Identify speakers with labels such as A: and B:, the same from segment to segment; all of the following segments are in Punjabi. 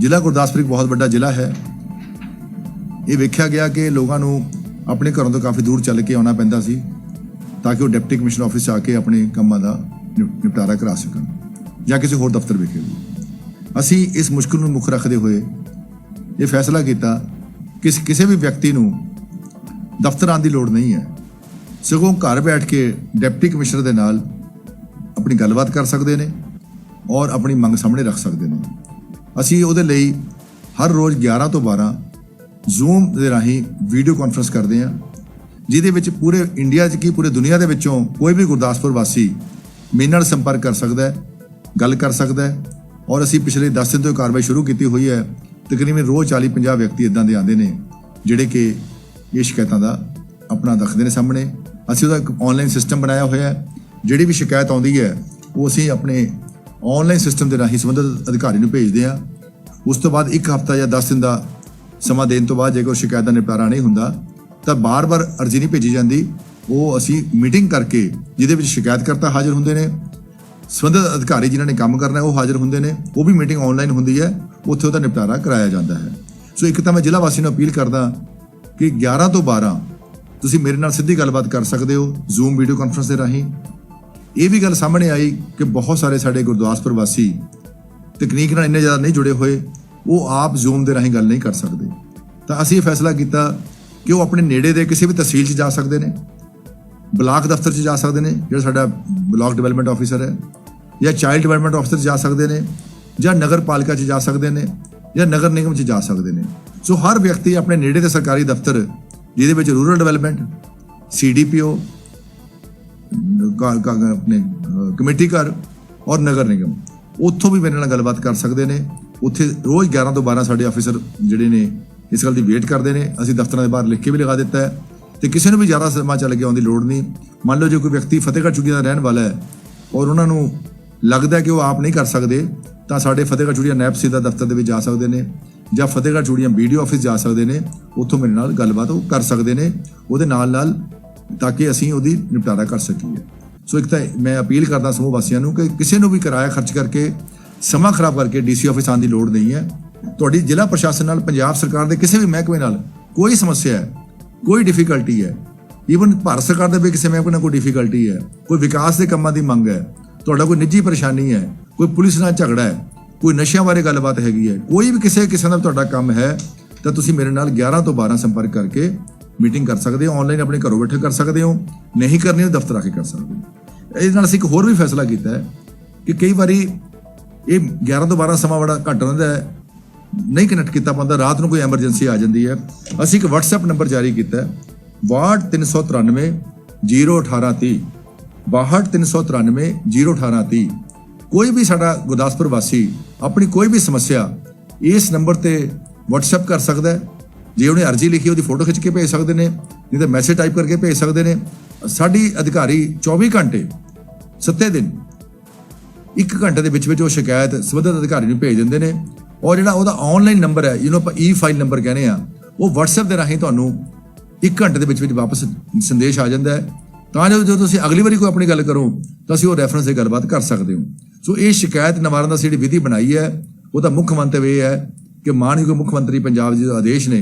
A: ਜ਼ਿਲ੍ਹਾ ਗੁਰਦਾਸਪੁਰ ਇੱਕ ਬਹੁਤ ਵੱਡਾ ਜ਼ਿਲ੍ਹਾ ਹੈ। ਇਹ ਵੇਖਿਆ ਗਿਆ ਕਿ ਲੋਕਾਂ ਨੂੰ ਆਪਣੇ ਘਰੋਂ ਤੋਂ ਕਾਫੀ ਦੂਰ ਚੱਲ ਕੇ ਆਉਣਾ ਪੈਂਦਾ ਸੀ, ਤਾਂ ਕਿ ਉਹ ਡਿਪਟੀ ਕਮਿਸ਼ਨਰ ਆਫਿਸ 'ਚ ਆ ਕੇ ਆਪਣੇ ਕੰਮਾਂ ਦਾ ਨਿਪਟਾਰਾ ਕਰਾ ਸਕਣ ਜਾਂ ਕਿਸੇ ਹੋਰ ਦਫ਼ਤਰ ਵਿਖੇ ਵੀ। ਅਸੀਂ ਇਸ ਮੁਸ਼ਕਲ ਨੂੰ ਮੁੱਖ ਰੱਖਦੇ ਹੋਏ ਇਹ ਫੈਸਲਾ ਕੀਤਾ ਕਿ ਕਿਸੇ ਵੀ ਵਿਅਕਤੀ ਨੂੰ ਦਫ਼ਤਰ ਆਉਣ ਦੀ ਲੋੜ ਨਹੀਂ ਹੈ। ਸਗੋਂ ਘਰ ਬੈਠ ਕੇ ਡਿਪਟੀ ਕਮਿਸ਼ਨਰ ਦੇ ਨਾਲ ਆਪਣੀ ਗੱਲਬਾਤ ਕਰ ਸਕਦੇ ਨੇ ਔਰ ਆਪਣੀ ਮੰਗ ਸਾਹਮਣੇ ਰੱਖ ਸਕਦੇ ਨੇ। ਅਸੀਂ ਉਹਦੇ ਲਈ ਹਰ ਰੋਜ਼ 11 ਤੋਂ 12 ਜ਼ੂਮ ਦੇ ਰਾਹੀਂ ਵੀਡੀਓ ਕਾਨਫਰੰਸ ਕਰਦੇ ਹਾਂ, ਜਿਹਦੇ ਵਿੱਚ ਪੂਰੇ ਇੰਡੀਆ 'ਚ ਕੀ ਪੂਰੇ ਦੁਨੀਆ ਦੇ ਵਿੱਚੋਂ ਕੋਈ ਵੀ ਗੁਰਦਾਸਪੁਰ ਵਾਸੀ ਮੇਰੇ ਨਾਲ ਸੰਪਰਕ ਕਰ ਸਕਦਾ ਹੈ, ਗੱਲ ਕਰ ਸਕਦਾ ਹੈ ਔਰ ਅਸੀਂ ਪਿਛਲੇ 10 ਦਿਨ ਤੋਂ ਕਾਰਵਾਈ ਸ਼ੁਰੂ ਕੀਤੀ ਹੋਈ ਹੈ, ਤਕਰੀਬਨ ਰੋਜ਼ 40 50 ਵਿਅਕਤੀ ਇਦਾਂ ਦੇ ਆਉਂਦੇ ਨੇ, ਜਿਹੜੇ ਕਿ ਇਹ ਸ਼ਿਕਾਇਤਾਂ ਦਾ ਆਪਣਾ ਰੱਖਦੇ ਨੇ ਸਾਹਮਣੇ। ਅਸੀਂ ਉਹਦਾ ਇੱਕ ਆਨਲਾਈਨ ਸਿਸਟਮ ਬਣਾਇਆ ਹੋਇਆ ਹੈ। ਜਿਹੜੀ ਵੀ ਸ਼ਿਕਾਇਤ ਆਉਂਦੀ ਹੈ, ਉਹ ਅਸੀਂ ਆਪਣੇ ਆਨਲਾਈਨ ਸਿਸਟਮ ਦੇ ਰਾਹੀਂ ਸੰਬੰਧਿਤ ਅਧਿਕਾਰੀ ਨੂੰ ਭੇਜਦੇ ਹਾਂ। ਉਸ ਤੋਂ ਬਾਅਦ ਇੱਕ ਹਫ਼ਤਾ ਜਾਂ 10 ਦਿਨ ਦਾ ਸਮਾਂ ਦੇਣ ਤੋਂ ਬਾਅਦ ਜੇਕਰ ਸ਼ਿਕਾਇਤ ਦਾ ਨਿਪਟਾਰਾ ਨਹੀਂ ਹੁੰਦਾ, ਤਾਂ ਬਾਰ-ਬਾਰ ਅਰਜ਼ੀ ਨਹੀਂ ਭੇਜੀ ਜਾਂਦੀ। ਉਹ ਅਸੀਂ ਮੀਟਿੰਗ ਕਰਕੇ ਜਿਹਦੇ ਵਿੱਚ ਸ਼ਿਕਾਇਤਕਰਤਾ ਹਾਜ਼ਰ ਹੁੰਦੇ ਨੇ, ਸੰਬੰਧਿਤ ਅਧਿਕਾਰੀ ਜਿਨ੍ਹਾਂ ਨੇ ਕੰਮ ਕਰਨਾ ਉਹ ਹਾਜ਼ਰ ਹੁੰਦੇ ਨੇ। ਉਹ ਵੀ ਮੀਟਿੰਗ ਆਨਲਾਈਨ ਹੁੰਦੀ ਹੈ, ਉੱਥੇ ਉਹਦਾ ਨਿਪਟਾਰਾ ਕਰਾਇਆ ਜਾਂਦਾ ਹੈ। ਸੋ ਇੱਕ ਤਾਂ ਮੈਂ ਜ਼ਿਲ੍ਹਾ ਵਾਸੀ ਨੂੰ ਅਪੀਲ ਕਰਦਾ ਕਿ 11 ਤੋਂ 12 ਤੁਸੀਂ ਮੇਰੇ ਨਾਲ ਸਿੱਧੀ ਗੱਲਬਾਤ ਕਰ ਸਕਦੇ ਹੋ ਜ਼ੂਮ ਵੀਡੀਓ ਕਾਨਫਰੰਸ ਦੇ ਰਾਹੀਂ। ਇਹ ਵੀ ਗੱਲ ਸਾਹਮਣੇ ਆਈ ਕਿ ਬਹੁਤ ਸਾਰੇ ਸਾਡੇ ਗੁਰਦਾਸਪੁਰ ਵਾਸੀ ਤਕਨੀਕ ਨਾਲ ਇੰਨੇ ਜ਼ਿਆਦਾ ਨਹੀਂ ਜੁੜੇ ਹੋਏ, ਉਹ ਆਪ ਜ਼ੂਮ ਦੇ ਰਾਹੀਂ ਗੱਲ ਨਹੀਂ ਕਰ ਸਕਦੇ। ਤਾਂ ਅਸੀਂ ਇਹ ਫੈਸਲਾ ਕੀਤਾ ਕਿ ਉਹ ਆਪਣੇ ਨੇੜੇ ਦੇ ਕਿਸੇ ਵੀ ਤਹਿਸੀਲ 'ਚ ਜਾ ਸਕਦੇ ਨੇ, ਬਲਾਕ ਦਫ਼ਤਰ 'ਚ ਜਾ ਸਕਦੇ ਨੇ, ਜਿਹੜਾ ਸਾਡਾ ਬਲਾਕ ਡਿਵੈਲਪਮੈਂਟ ਆਫੀਸਰ ਹੈ, ਜਾਂ ਚਾਈਲਡ ਡਿਵੈਲਪਮੈਂਟ ਆਫਿਸਰ 'ਚ ਜਾ ਸਕਦੇ ਨੇ, ਜਾਂ ਨਗਰ ਪਾਲਿਕਾ 'ਚ ਜਾ ਸਕਦੇ ਨੇ, ਜਾਂ ਨਗਰ ਨਿਗਮ 'ਚ ਜਾ ਸਕਦੇ ਨੇ। ਸੋ ਹਰ ਵਿਅਕਤੀ ਆਪਣੇ ਨੇੜੇ ਦੇ ਸਰਕਾਰੀ ਦਫ਼ਤਰ ਜਿਹਦੇ ਵਿੱਚ ਰੂਰਲ ਡਿਵੈਲਪਮੈਂਟ ਸੀਡੀਪੀਓ ਆਪਣੇ ਕਮੇਟੀ ਘਰ ਔਰ ਨਗਰ ਨਿਗਮ। ਉੱਥੋਂ ਵੀ ਮੇਰੇ ਨਾਲ ਗੱਲਬਾਤ ਕਰ ਸਕਦੇ ਨੇ। ਉੱਥੇ ਰੋਜ਼ 11 ਤੋਂ 12 ਸਾਡੇ ਆਫੀਸਰ ਜਿਹੜੇ ਨੇ ਇਸ ਗੱਲ ਦੀ ਵੇਟ ਕਰਦੇ ਨੇ। ਅਸੀਂ ਦਫ਼ਤਰਾਂ ਦੇ ਬਾਹਰ ਲਿਖ ਕੇ ਵੀ ਲਗਾ ਦਿੱਤਾ ਹੈ। ਤੇ ਕਿਸੇ ਨੂੰ ਵੀ ਜ਼ਿਆਦਾ ਸਮਾਂ ਚੱਲ ਕੇ ਆਉਣ ਦੀ ਲੋੜ ਨਹੀਂ। ਮੰਨ ਲਓ ਜੇ ਕੋਈ ਵਿਅਕਤੀ ਫਤਿਹਗੜ੍ਹ ਚੁੜੀਆਂ ਦਾ ਰਹਿਣ ਵਾਲਾ ਹੈ ਔਰ ਉਹਨਾਂ ਨੂੰ ਲੱਗਦਾ ਕਿ ਉਹ ਆਪ ਨਹੀਂ ਕਰ ਸਕਦੇ, ਤਾਂ ਸਾਡੇ ਫਤਿਹਗੜ੍ਹ ਚੂੜੀਆਂ ਨੈਪਸੀ ਦਾ ਦਫ਼ਤਰ ਦੇ ਵਿੱਚ ਜਾ ਸਕਦੇ ਨੇ। ਜਾਂ ਫਤਿਹਗੜ੍ਹ ਚੂੜੀਆਂ ਵੀਡੀਓ ਆਫਿਸ ਜਾ ਸਕਦੇ ਨੇ, ਉੱਥੋਂ ਮੇਰੇ ਨਾਲ ਗੱਲਬਾਤ ਉਹ ਕਰ ਸਕਦੇ ਨੇ, ਉਹਦੇ ਨਾਲ ਨਾਲ ਤਾਂ ਕਿ ਅਸੀਂ ਉਹਦੀ ਨਿਪਟਾਰਾ ਕਰ ਸਕੀਏ। ਸੋ ਇੱਕ ਤਾਂ ਮੈਂ ਅਪੀਲ ਕਰਦਾ ਸਮੂਹ ਵਾਸੀਆਂ ਨੂੰ ਕਿ ਕਿਸੇ ਨੂੰ ਵੀ ਕਿਰਾਇਆ ਖਰਚ ਕਰਕੇ, ਸਮਾਂ ਖਰਾਬ ਕਰਕੇ ਡੀਸੀ ਆਫਿਸ ਆਉਣ ਦੀ ਲੋੜ ਨਹੀਂ ਹੈ। ਤੁਹਾਡੀ ਜ਼ਿਲ੍ਹਾ ਪ੍ਰਸ਼ਾਸਨ ਨਾਲ, ਪੰਜਾਬ ਸਰਕਾਰ ਦੇ ਕਿਸੇ ਵੀ ਮਹਿਕਮੇ ਨਾਲ ਕੋਈ ਸਮੱਸਿਆ ਹੈ, ਕੋਈ ਡਿਫਿਕਲਟੀ ਹੈ ਈਵਨ ਭਾਰਤ ਸਰਕਾਰ ਦੇ ਵੀ ਕਿਸੇ ਮਹਿਕਮੇ ਨਾਲ ਕੋਈ ਡਿਫਿਕਲਟੀ ਹੈ, ਕੋਈ ਵਿਕਾਸ ਦੇ ਕੰਮਾਂ ਦੀ ਮੰਗ ਹੈ, ਤੁਹਾਡਾ ਕੋਈ ਨਿੱਜੀ ਪਰੇਸ਼ਾਨੀ ਹੈ, ਕੋਈ ਪੁਲਿਸ ਨਾਲ ਝਗੜਾ ਹੈ ਕੋਈ ਨਸ਼ਿਆਂ ਬਾਰੇ ਗੱਲਬਾਤ ਹੈਗੀ ਹੈ, ਕੋਈ ਵੀ ਕਿਸੇ ਕਿਸਮ ਦਾ ਤੁਹਾਡਾ ਕੰਮ ਹੈ, ਤਾਂ ਤੁਸੀਂ ਮੇਰੇ ਨਾਲ 11 ਤੋਂ 12 ਸੰਪਰਕ ਕਰਕੇ ਮੀਟਿੰਗ ਕਰ ਸਕਦੇ ਹੋ ਆਨਲਾਈਨ ਆਪਣੇ ਘਰੋਂ ਬੈਠੇ ਕਰ ਸਕਦੇ ਹੋ, ਨਹੀਂ ਕਰਨੀ ਤਾਂ ਦਫ਼ਤਰ ਆ ਕੇ ਕਰ ਸਕਦੇ ਹੋ। ਇਹਦੇ ਨਾਲ ਅਸੀਂ ਇੱਕ ਹੋਰ ਵੀ ਫੈਸਲਾ ਕੀਤਾ ਹੈ ਕਿ ਕਈ ਵਾਰੀ ਇਹ 11 ਤੋਂ 12 ਸਮਾਂ ਬੜਾ ਘੱਟ ਰਹਿੰਦਾ ਹੈ, ਨਹੀਂ ਕਨੈਕਟ ਕੀਤਾ ਪਾਉਂਦਾ ਰਾਤ ਨੂੰ ਕੋਈ ਐਮਰਜੈਂਸੀ ਆ ਜਾਂਦੀ ਹੈ। ਅਸੀਂ ਇੱਕ WhatsApp ਨੰਬਰ ਜਾਰੀ ਕੀਤਾ ਹੈ ਵਾਰਡ 393 01830 62393 01830 ਕੋਈ ਵੀ ਸਾਡਾ ਗੁਰਦਾਸਪੁਰ ਵਾਸੀ, ਆਪਣੀ ਕੋਈ ਵੀ ਸਮੱਸਿਆ, ਇਸ ਨੰਬਰ ਤੇ WhatsApp ਕਰ ਸਕਦਾ ਹੈ। ਜੇ ਉਹਨੇ ਅਰਜ਼ੀ ਲਿਖੀ, ਉਹਦੀ ਫੋਟੋ ਖਿੱਚ ਕੇ ਭੇਜ ਸਕਦੇ ਨੇ, ਨਹੀਂ ਤਾਂ ਮੈਸੇਜ ਟਾਈਪ ਕਰਕੇ ਭੇਜ ਸਕਦੇ ਨੇ। ਸਾਡੀ ਅਧਿਕਾਰੀ 24 ਘੰਟੇ, ਸੱਤੇ ਦਿਨ, ਇੱਕ ਘੰਟੇ ਦੇ ਵਿੱਚ ਵਿੱਚ ਉਹ ਸ਼ਿਕਾਇਤ ਸੰਬੰਧਿਤ ਅਧਿਕਾਰੀ ਨੂੰ ਭੇਜ ਦਿੰਦੇ ਨੇ। ਔਰ ਜਿਹੜਾ ਉਹਦਾ ਆਨਲਾਈਨ ਨੰਬਰ ਹੈ, ਜਿਹਨੂੰ ਆਪਾਂ ਈ ਫਾਈਲ ਨੰਬਰ ਕਹਿੰਦੇ ਆ ਉਹ WhatsApp ਦੇ ਰਾਹੀਂ ਤੁਹਾਨੂੰ ਇੱਕ ਘੰਟੇ ਦੇ ਵਿੱਚ ਵਿੱਚ ਵਾਪਸ ਸੰਦੇਸ਼ ਆ ਜਾਂਦਾ ਹੈ। ਤਾਂ ਜੋ ਜਦੋਂ ਤੁਸੀਂ ਅਗਲੀ ਵਾਰੀ ਕੋਈ ਆਪਣੀ ਗੱਲ ਕਰੋ, ਤਾਂ ਅਸੀਂ ਉਹ ਰੈਫਰੈਂਸ ਤੇ ਗੱਲਬਾਤ ਕਰ ਸਕਦੇ ਹੋ। ਸੋ ਇਹ ਸ਼ਿਕਾਇਤ ਨਿਵਾਰਨ ਦਾ ਜਿਹੜੀ ਵਿਧੀ ਬਣਾਈ ਹੈ, ਉਹਦਾ ਮੁੱਖ ਮੰਤਵ ਇਹ ਹੈ ਕਿ ਮਾਨਯੋਗ ਮੁੱਖ ਮੰਤਰੀ ਪੰਜਾਬ ਜੀ ਦੇ ਆਦੇਸ਼ ਨੇ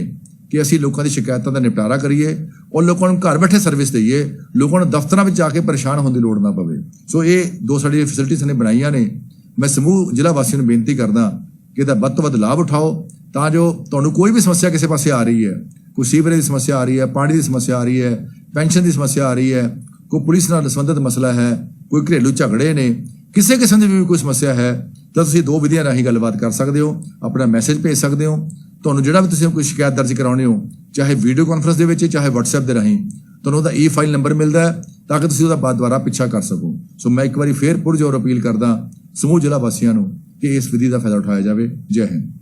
A: ਕਿ ਅਸੀਂ ਲੋਕਾਂ ਦੀ ਸ਼ਿਕਾਇਤਾਂ ਦਾ ਨਿਪਟਾਰਾ ਕਰੀਏ ਔਰ ਲੋਕਾਂ ਨੂੰ ਘਰ ਬੈਠੇ ਸਰਵਿਸ ਦਈਏ, ਲੋਕਾਂ ਨੂੰ ਦਫ਼ਤਰਾਂ ਵਿੱਚ ਜਾ ਕੇ ਪਰੇਸ਼ਾਨ ਹੋਣ ਦੀ ਲੋੜ ਨਾ ਪਵੇ। ਸੋ ਇਹ ਦੋ ਸਾਡੀ ਫੈਸਿਲਿਟੀਆਂ ਨੇ ਬਣਾਈਆਂ ਨੇ। ਮੈਂ ਸਮੂਹ ਜ਼ਿਲ੍ਹਾ ਵਾਸੀਆਂ ਨੂੰ ਬੇਨਤੀ ਕਰਦਾ ਕਿ ਇਹਦਾ ਵੱਧ ਤੋਂ ਵੱਧ ਲਾਭ ਉਠਾਓ ਤਾਂ ਜੋ ਤੁਹਾਨੂੰ ਕੋਈ ਵੀ ਸਮੱਸਿਆ ਕਿਸੇ ਪਾਸੇ ਆ ਰਹੀ ਹੈ, ਕੋਈ ਸੀਵਰੇਜ ਦੀ ਸਮੱਸਿਆ ਆ ਰਹੀ ਹੈ, ਪਾਣੀ ਦੀ ਸਮੱਸਿਆ ਆ ਰਹੀ ਹੈ, ਪੈਨਸ਼ਨ ਦੀ ਸਮੱਸਿਆ ਆ ਰਹੀ ਹੈ, ਕੋਈ ਪੁਲਿਸ ਨਾਲ ਸੰਬੰਧਿਤ ਮਸਲਾ ਹੈ, ਕੋਈ ਘਰੇਲੂ ਝਗੜੇ ਨੇ ਕਿਸੇ ਕਿਸਮ ਦੀ ਵੀ ਕੋਈ ਸਮੱਸਿਆ ਹੈ, ਤਾਂ ਤੁਸੀਂ ਦੋ ਵਿਧੀਆਂ ਰਾਹੀਂ ਗੱਲਬਾਤ ਕਰ ਸਕਦੇ ਹੋ, ਆਪਣਾ ਮੈਸੇਜ ਭੇਜ ਸਕਦੇ ਹੋ। ਤੁਹਾਨੂੰ ਜਿਹੜਾ ਵੀ ਤੁਸੀਂ ਕੋਈ ਸ਼ਿਕਾਇਤ ਦਰਜ ਕਰਾਉਣੀ ਹੋ, ਚਾਹੇ ਵੀਡੀਓ ਕਾਨਫਰੰਸ ਦੇ ਵਿੱਚ, ਚਾਹੇ WhatsApp ਦੇ ਰਾਹੀਂ, ਤੁਹਾਨੂੰ ਉਹਦਾ ਈ ਫਾਈਲ ਨੰਬਰ ਮਿਲਦਾ ਹੈ, ਤਾਂ ਕਿ ਤੁਸੀਂ ਉਹਦਾ ਬਾਅਦ ਦੁਆਰਾ ਪਿੱਛਾ ਕਰ ਸਕੋ। ਸੋ ਮੈਂ ਇੱਕ ਵਾਰੀ ਫੇਰ ਪੁਰਜੋਰ ਅਪੀਲ ਕਰਦਾ ਸਮੂਹ ਜ਼ਿਲ੍ਹਾ ਵਾਸੀਆਂ ਨੂੰ ਕਿ ਇਸ ਵਿਧੀ ਦਾ ਫਾਇਦਾ ਉਠਾਇਆ ਜਾਵੇ। ਜੈ ਹਿੰਦ।